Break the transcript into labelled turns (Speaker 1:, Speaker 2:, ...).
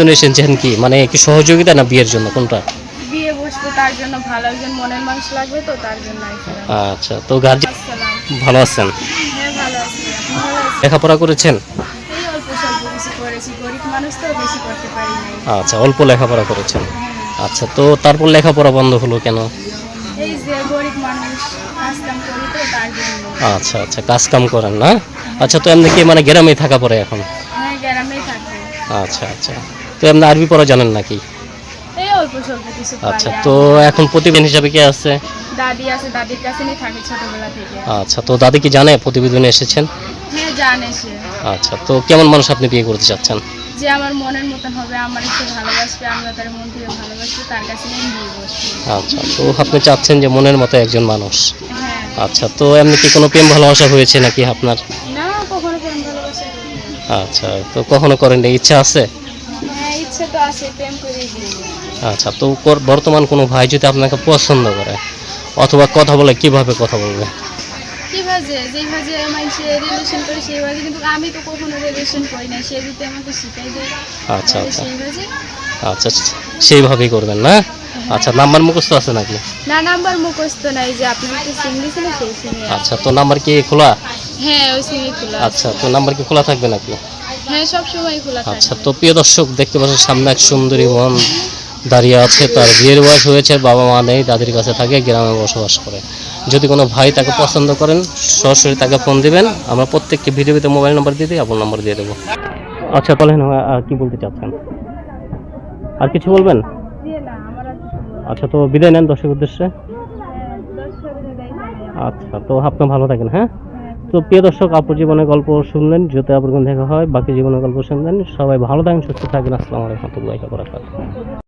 Speaker 1: জন্য এসেছেন কি? মানে কি সহযোগিতা না বিয়ের জন্য কোনটা?
Speaker 2: বিয়ে বসবো তার জন্য ভালো একজন মনের মানুষ লাগবে তো তার জন্য
Speaker 1: আচ্ছা তো
Speaker 2: আসসালাম।
Speaker 1: ভালো আছেন?
Speaker 2: হ্যাঁ ভালো আছি।
Speaker 1: লেখাপড়া করেছেন?
Speaker 2: এই অল্প স্বল্প কিছু করেছি গরিব মানুষ তো বেশি করতে পারি নাই।
Speaker 1: আচ্ছা অল্প লেখাপড়া করেছেন। আচ্ছা তো তারপর লেখাপড়া বন্ধ হলো কেন?
Speaker 2: এই যে গরিব মানুষ কাজ কাম করি তো তার জন্য।
Speaker 1: আচ্ছা আচ্ছা কাজ কাম করেন না? আচ্ছা তো এমনি কি মানে গ্রামে থাকা পড়ে এখন?
Speaker 2: হ্যাঁ গ্রামেই থাকি
Speaker 1: আচ্ছা আচ্ছা। তো এমনি আরবি পড়া জানেন নাকি?
Speaker 2: এই অল্প স্বল্প কিছু
Speaker 1: আচ্ছা তো এখন প্রতিবেদন হিসাবে কে আছে?
Speaker 2: দাদি আছে দাদির কাছে নিয়ে থাকি ছোটবেলা থেকে।
Speaker 1: আচ্ছা তো দাদি কি জানে প্রতিবেদনে এসেছেন?
Speaker 2: হ্যাঁ জানে সে।
Speaker 1: আচ্ছা তো কেমন মানুষ আপনি বিয়ে করতে চাচ্ছেন?
Speaker 2: যে আমার মনের মতন হবে আমার একটু ভালোবাসবে আমরা তার মন থেকে ভালোবাসবো তার কাছে নিয়ে বিয়ে
Speaker 1: আচ্ছা তো আপনি চাচ্ছেন যে মনের মতো একজন মানুষ।
Speaker 2: হ্যাঁ।
Speaker 1: আচ্ছা তো এমনি কি কোনো প্রেম ভালোবাসা হয়েছে নাকি আপনার?
Speaker 2: না কখনো প্রেম ভালোবাসা
Speaker 1: আচ্ছা তো কখনো করেন ইচ্ছা আছে?
Speaker 2: হ্যাঁ ইচ্ছে তো আছে প্রেম করে।
Speaker 1: আচ্ছা তো কর- বর্তমান কোনো ভাই যদি আপনাকে পছন্দ করে অথবা কথা বলে কীভাবে কথা বলবে?
Speaker 2: কি ভাজে? যেই ভাজে মানুষে রিলেশন করে সেই ভাজে। কিন্তু আমি তো কখনো রিলেশন করি না সে যদি আমাকে শিখাই দেয়
Speaker 1: আচ্ছা আচ্ছা।
Speaker 2: সেই ভাজে।
Speaker 1: আচ্ছা আচ্ছা, সেইভাবেই করবেন না? আচ্ছা নাম্বার মুখস্থ আছে নাকি?
Speaker 2: না নাম্বার মুখস্থ নাই যে সিম সেই সিমে
Speaker 1: আচ্ছা তো নাম্বার কি খোলা?
Speaker 2: হ্যাঁ ওই খোলা
Speaker 1: আচ্ছা তো নাম্বার কি খোলা থাকবে নাকি?
Speaker 2: হ্যাঁ সব সময় খোলা থাকে।
Speaker 1: আচ্ছা তো প্রিয় দর্শক দেখতে পাচ্ছেন সামনে এক সুন্দরী বোন দাঁড়িয়ে আছে। তার বিয়ের বয়স হয়েছে বাবা মা নেই দাদির কাছে থাকে গ্রামে বসবাস করে। যদি কোনো ভাই তাকে পছন্দ করেন সরাসরি তাকে ফোন দিবেন। আমরা প্রত্যেককে ভিডিওতে মোবাইল নাম্বার দিয়ে দিই আপনার নাম্বার দিয়ে দেবো। আচ্ছা বলেন আর কি বলতে চাচ্ছেন? আর কিছু বলবেন? আচ্ছা তো বিদায় নেন দর্শক উদ্দেশ্যে। আচ্ছা তো আপনি ভালো থাকেন হ্যাঁ, তো প্রিয় দর্শক, আপুর জীবনের গল্প শুনলেন যাতে আপনার দেখা হয়, বাকি জীবনের গল্প শুনলেন। সবাই ভালো থাকেন, সুস্থ থাকেন। আসসালামু আলাইকুম রহমতুল্লাহি বারাকাতুহু।